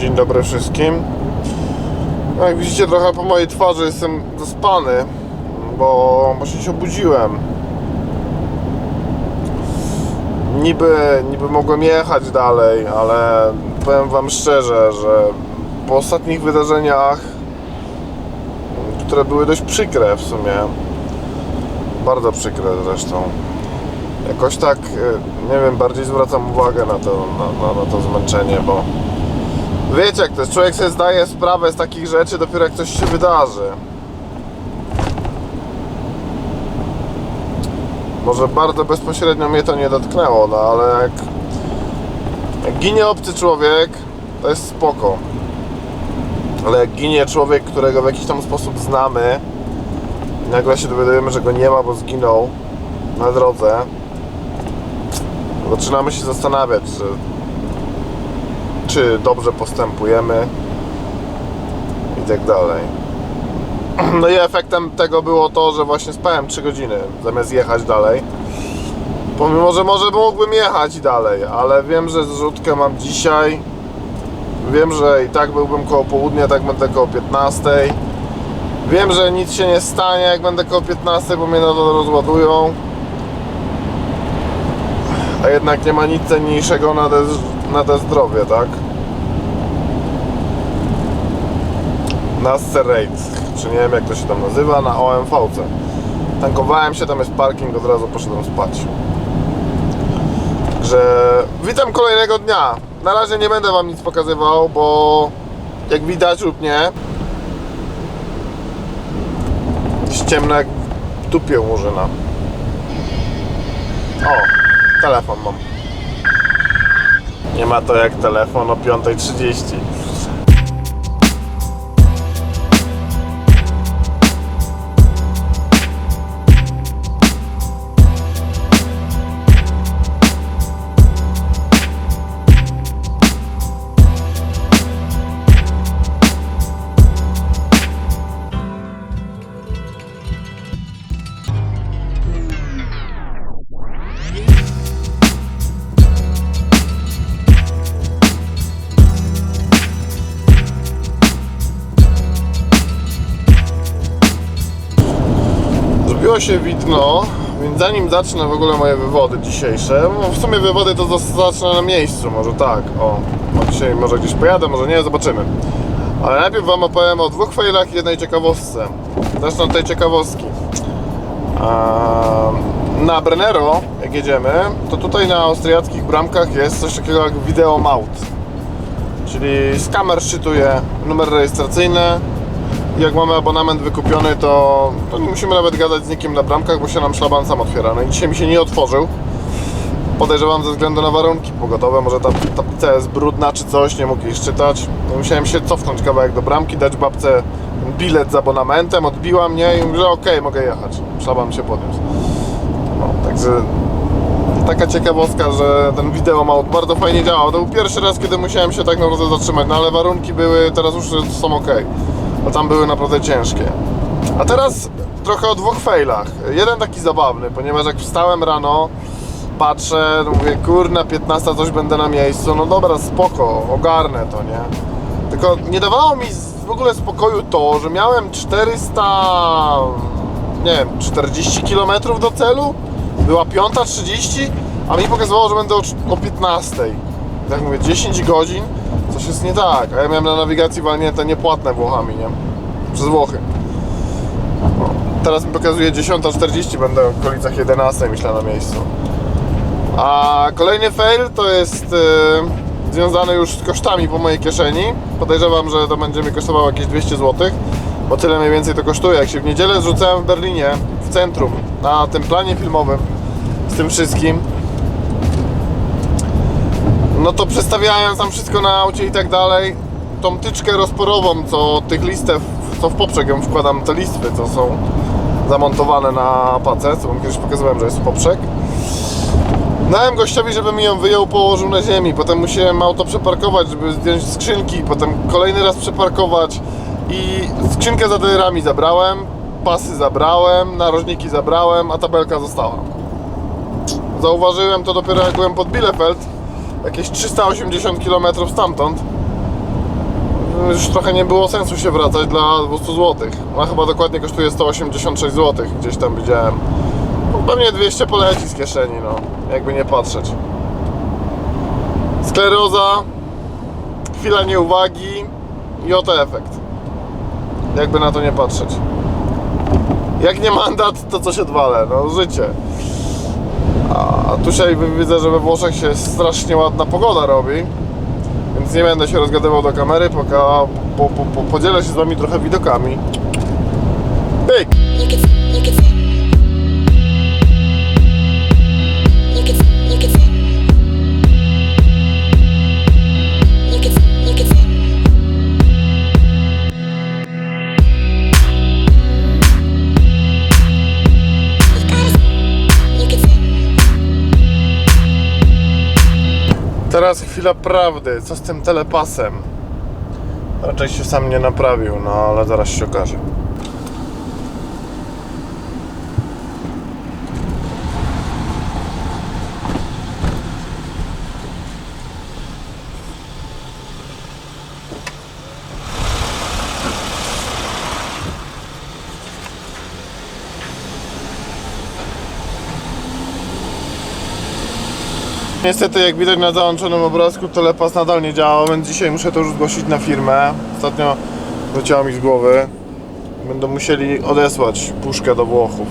Dzień dobry wszystkim. No, Jak widzicie trochę po mojej twarzy jestem zaspany, bo właśnie się obudziłem. Niby, niby mogłem jechać dalej, ale powiem wam szczerze, że po ostatnich wydarzeniach, które były dość przykre w sumie, bardzo przykre zresztą, jakoś tak, e, nie wiem, bardziej zwracam uwagę na to, na, na, na to zmęczenie, bo wiecie jak to jest, człowiek sobie zdaje sprawę z takich rzeczy dopiero jak coś się wydarzy. Może bardzo bezpośrednio mnie to nie dotknęło, no ale jak, jak ginie obcy człowiek, to jest spoko. Ale jak ginie człowiek, którego w jakiś tam sposób znamy, nagle się dowiadujemy, że go nie ma, bo zginął na drodze, zaczynamy się zastanawiać, że, czy dobrze postępujemy i tak dalej. No i efektem tego było to, że właśnie spałem 3 godziny zamiast jechać dalej. Pomimo, że może mógłbym jechać dalej, ale wiem, że zrzutkę mam dzisiaj. Wiem, że i tak byłbym koło południa, tak będę koło 15. Wiem, że nic się nie stanie, jak będę koło 15, bo mnie na to rozładują. A jednak nie ma nic cenniejszego na na te zdrowie, tak? Na Rates, czy nie wiem jak to się tam nazywa, na OMV-ce. Tankowałem się, tam jest parking, od razu poszedłem spać. Także witam kolejnego dnia. Na razie nie będę wam nic pokazywał, bo jak widać lub nie, jest ciemno jak w dupie Murzyna. O, telefon mam. Nie ma to jak telefon o 5.30. zacznę w ogóle moje wywody dzisiejsze, no w sumie wywody to zacznę na miejscu, może tak, o. Dzisiaj może gdzieś pojadę, może nie, zobaczymy. Ale najpierw Wam opowiem o dwóch failach i jednej ciekawostce. Zacznę od tej ciekawostki. Ehm, Na Brennero, jak jedziemy, to tutaj na austriackich bramkach jest coś takiego jak wideo maut. Czyli z kamer szczytuje numer rejestracyjny, jak mamy abonament wykupiony, to, to nie musimy nawet gadać z nikim na bramkach, bo się nam szlaban sam otwiera. No i dzisiaj mi się nie otworzył. Podejrzewam ze względu na warunki pogodowe, może ta tablica jest brudna czy coś, nie mógł jej szczytać. No, musiałem się cofnąć kawałek do bramki, dać babce bilet z abonamentem, odbiła mnie i mówi, że okej, mogę jechać. Szlaban się podniósł. No, także taka ciekawostka, że ten wideo ma bardzo fajnie działał. To był pierwszy raz, kiedy musiałem się tak naprawdę zatrzymać, no ale warunki były, teraz już są ok. Bo tam były naprawdę ciężkie. A teraz trochę o dwóch failach. Jeden taki zabawny, ponieważ jak wstałem rano, patrzę, mówię, kurna, 15 coś będę na miejscu, no dobra, spoko, ogarnę to, nie? Tylko nie dawało mi w ogóle spokoju to, że miałem 400, nie wiem, 40 km do celu, była 5.30, a mi pokazywało, że będę o, o 15. Tak mówię, 10 godzin, coś jest nie tak, a ja miałem na nawigacji walnięte niepłatne Włochami, nie? Przez Włochy. No, teraz mi pokazuje 10.40, będę w okolicach 11 myślę na miejscu. A kolejny fail to jest e, związany już z kosztami po mojej kieszeni. Podejrzewam, że to będzie mi kosztowało jakieś 200 zł, bo tyle mniej więcej to kosztuje. Jak się w niedzielę zrzucałem w Berlinie, w centrum, na tym planie filmowym, z tym wszystkim, no to przestawiając tam wszystko na aucie i tak dalej, tą tyczkę rozporową, co tych listew, co w poprzek ją wkładam, te listwy, co są zamontowane na pace, co wam kiedyś pokazywałem, że jest poprzek. Dałem gościowi, żeby mi ją wyjął, położył na ziemi. Potem musiałem auto przeparkować, żeby zdjąć skrzynki. Potem kolejny raz przeparkować. I skrzynkę za dyrami zabrałem, pasy zabrałem, narożniki zabrałem, a tabelka została. Zauważyłem to dopiero jak byłem pod Bielefeld, jakieś 380 km stamtąd. już trochę nie było sensu się wracać dla 200 zł. Ona chyba dokładnie kosztuje 186 zł, gdzieś tam widziałem. No, pewnie 200 poleci z kieszeni, no, jakby nie patrzeć. Skleroza, chwila nieuwagi i oto efekt. Jakby na to nie patrzeć. Jak nie mandat, to coś odwalę, no życie. A tutaj widzę, że we Włoszech się strasznie ładna pogoda robi. Więc nie będę się rozgadywał do kamery, poka, po, po, po, podzielę się z Wami trochę widokami. Teraz chwila prawdy. Co z tym telepasem? Raczej się sam nie naprawił, no ale zaraz się okaże. Niestety, jak widać na załączonym obrazku, telepas nadal nie działa, więc dzisiaj muszę to już zgłosić na firmę. Ostatnio leciało mi z głowy. Będą musieli odesłać puszkę do Włochów.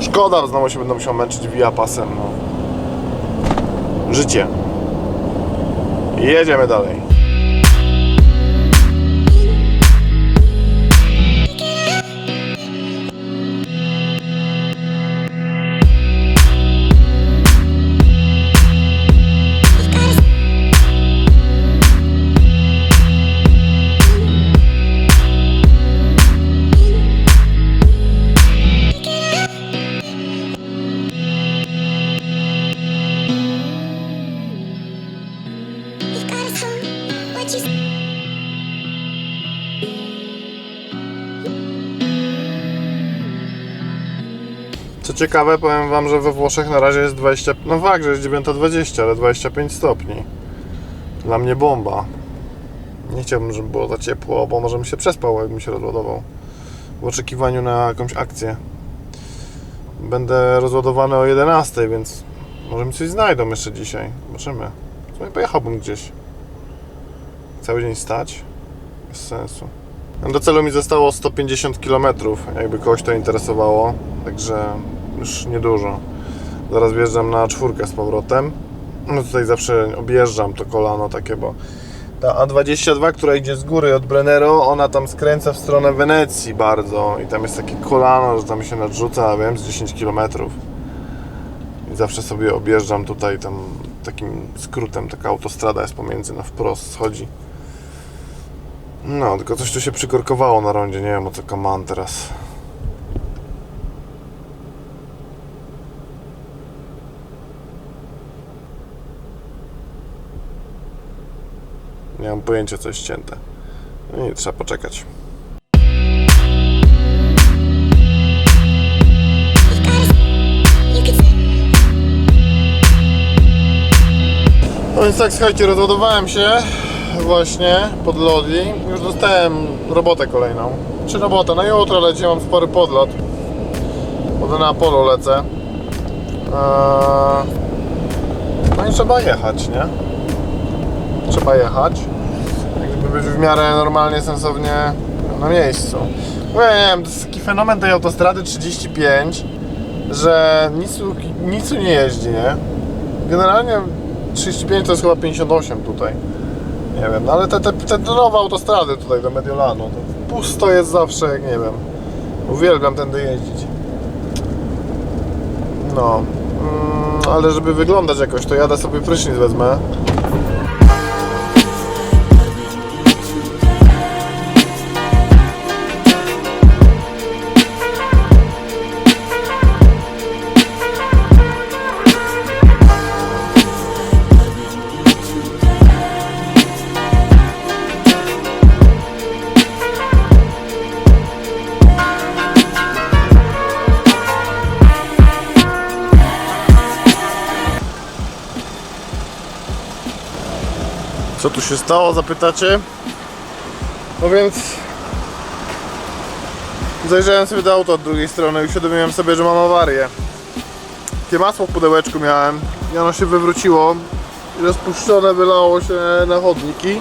Szkoda, znowu się będę musiał męczyć via pasem. No. Życie. Jedziemy dalej. Ciekawe, powiem Wam, że we Włoszech na razie jest 20... No fakt, że jest 9.20, ale 25 stopni. Dla mnie bomba. Nie chciałbym, żeby było za ciepło, bo może bym się przespał, jakbym się rozładował. W oczekiwaniu na jakąś akcję. Będę rozładowany o 11, więc może mi coś znajdą jeszcze dzisiaj. Zobaczymy. Sumie pojechałbym gdzieś. Cały dzień stać? Bez sensu. Do celu mi zostało 150 km, jakby kogoś to interesowało. Także już niedużo. Zaraz wjeżdżam na czwórkę z powrotem. No tutaj zawsze objeżdżam to kolano takie, bo ta A22, która idzie z góry od Brennero, ona tam skręca w stronę Wenecji bardzo i tam jest takie kolano, że tam się nadrzuca, wiem, z 10 km. I zawsze sobie objeżdżam tutaj tam takim skrótem, taka autostrada jest pomiędzy, na wprost schodzi. No, tylko coś tu się przykorkowało na rondzie, nie wiem o co mam teraz. Nie mam pojęcia co jest ścięte. No i trzeba poczekać. No więc tak, słuchajcie, rozładowałem się właśnie pod Lodi. Już dostałem robotę kolejną. Czy robotę? Na jutro leci, mam spory podlot. Potem na polu lecę. Eee, No i trzeba jechać, nie? Trzeba jechać. Żeby być w miarę normalnie, sensownie na miejscu. No ja nie wiem, to jest taki fenomen tej autostrady 35, że nic, nic nie jeździ, nie? Generalnie 35 to jest chyba 58 tutaj. Nie wiem, no ale te, te, te nowe autostrady tutaj do Mediolanu, to pusto jest zawsze, jak nie wiem. Uwielbiam tędy jeździć. No, mm, ale żeby wyglądać jakoś, to jadę sobie prysznic wezmę. Się stało, zapytacie? No więc zajrzałem sobie do auta od drugiej strony i uświadomiłem sobie, że mam awarię. Takie masło w pudełeczku miałem i ono się wywróciło i rozpuszczone wylało się na chodniki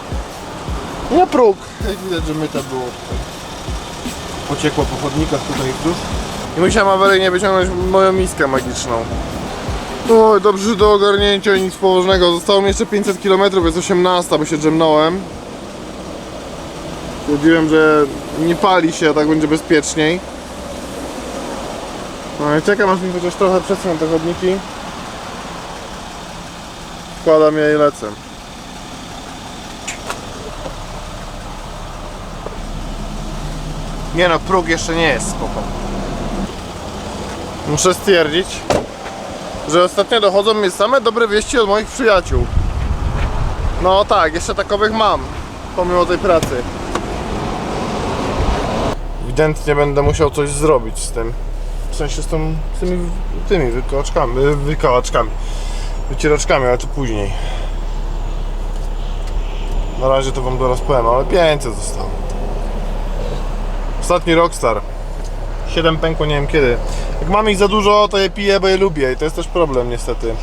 i na próg. Jak widać, że myte było. Pociekło po chodnikach tutaj wzdłuż. I musiałem awaryjnie wyciągnąć moją miskę magiczną. Oj, dobrze do ogarnięcia, nic poważnego. Zostało mi jeszcze 500 km, jest 18, bo się drzemnąłem. Stwierdziłem, że nie pali się, a tak będzie bezpieczniej. No i czekam aż mi chociaż trochę przesuną te chodniki. Wkładam je i lecę. Nie no, próg jeszcze nie jest spoko. Muszę stwierdzić, że ostatnio dochodzą mi same dobre wieści od moich przyjaciół. No tak, jeszcze takowych mam, pomimo tej pracy. Ewidentnie będę musiał coś zrobić z tym. W sensie z, tą, z tymi, tymi wykałaczkami, wykałaczkami, wycieraczkami, ale to później. Na razie to wam zaraz powiem, ale 500 zostało. Ostatni Rockstar. 7 pękło nie wiem kiedy. Jak mam ich za dużo, to je piję, bo je lubię i to jest też problem niestety.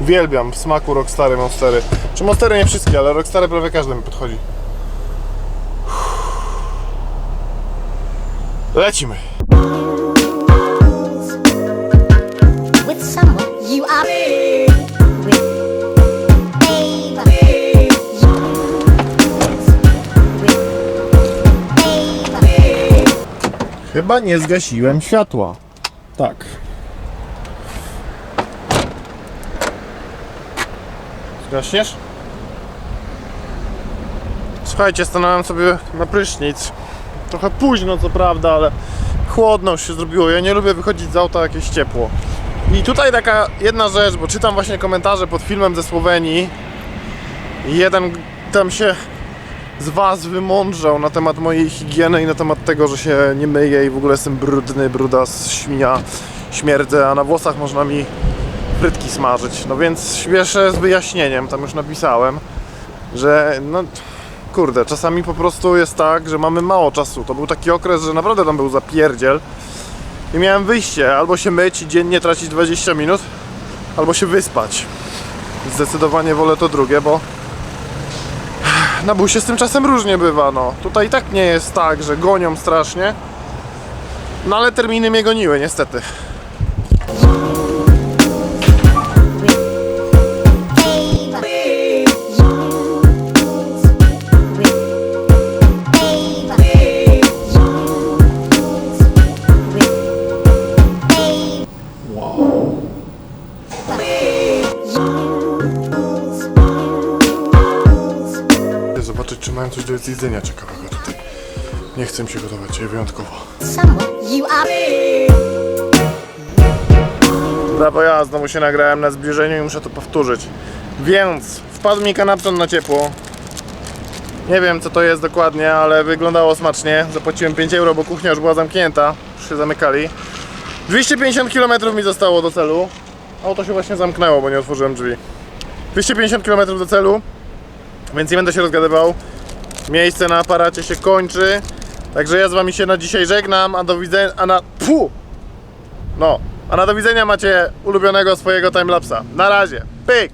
Uwielbiam w smaku Rockstary, Monstery. Czy Monstery nie wszystkie, ale Rockstary prawie każdy mi podchodzi. Lecimy. Chyba nie zgasiłem światła. Tak. Zgaśniesz? Słuchajcie, stanąłem sobie na prysznic. Trochę późno, co prawda, ale chłodno już się zrobiło. Ja nie lubię wychodzić z auta, jak jest ciepło. I tutaj taka jedna rzecz, bo czytam właśnie komentarze pod filmem ze Słowenii. I jeden tam się z Was wymądrzał na temat mojej higieny i na temat tego, że się nie myję i w ogóle jestem brudny, brudas, świnia, śmierdzę, a na włosach można mi frytki smażyć. No więc śpieszę z wyjaśnieniem, tam już napisałem, że no kurde, czasami po prostu jest tak, że mamy mało czasu. To był taki okres, że naprawdę tam był zapierdziel i miałem wyjście, albo się myć i dziennie tracić 20 minut, albo się wyspać. Zdecydowanie wolę to drugie, bo na busie z tym czasem różnie bywa, no. Tutaj i tak nie jest tak, że gonią strasznie. No ale terminy mnie goniły, niestety. Znowu się nagrałem na zbliżeniu i muszę to powtórzyć. Więc wpadł mi kanapton na ciepło. Nie wiem co to jest dokładnie, ale wyglądało smacznie. Zapłaciłem 5 euro, bo kuchnia już była zamknięta. Już się zamykali. 250 km mi zostało do celu. Auto się właśnie zamknęło, bo nie otworzyłem drzwi. 250 km do celu, więc nie będę się rozgadywał. Miejsce na aparacie się kończy. Także ja z wami się na dzisiaj żegnam, a do widzenia, a na... Puh! No, a na do widzenia macie ulubionego swojego timelapsa. Na razie. Pyk!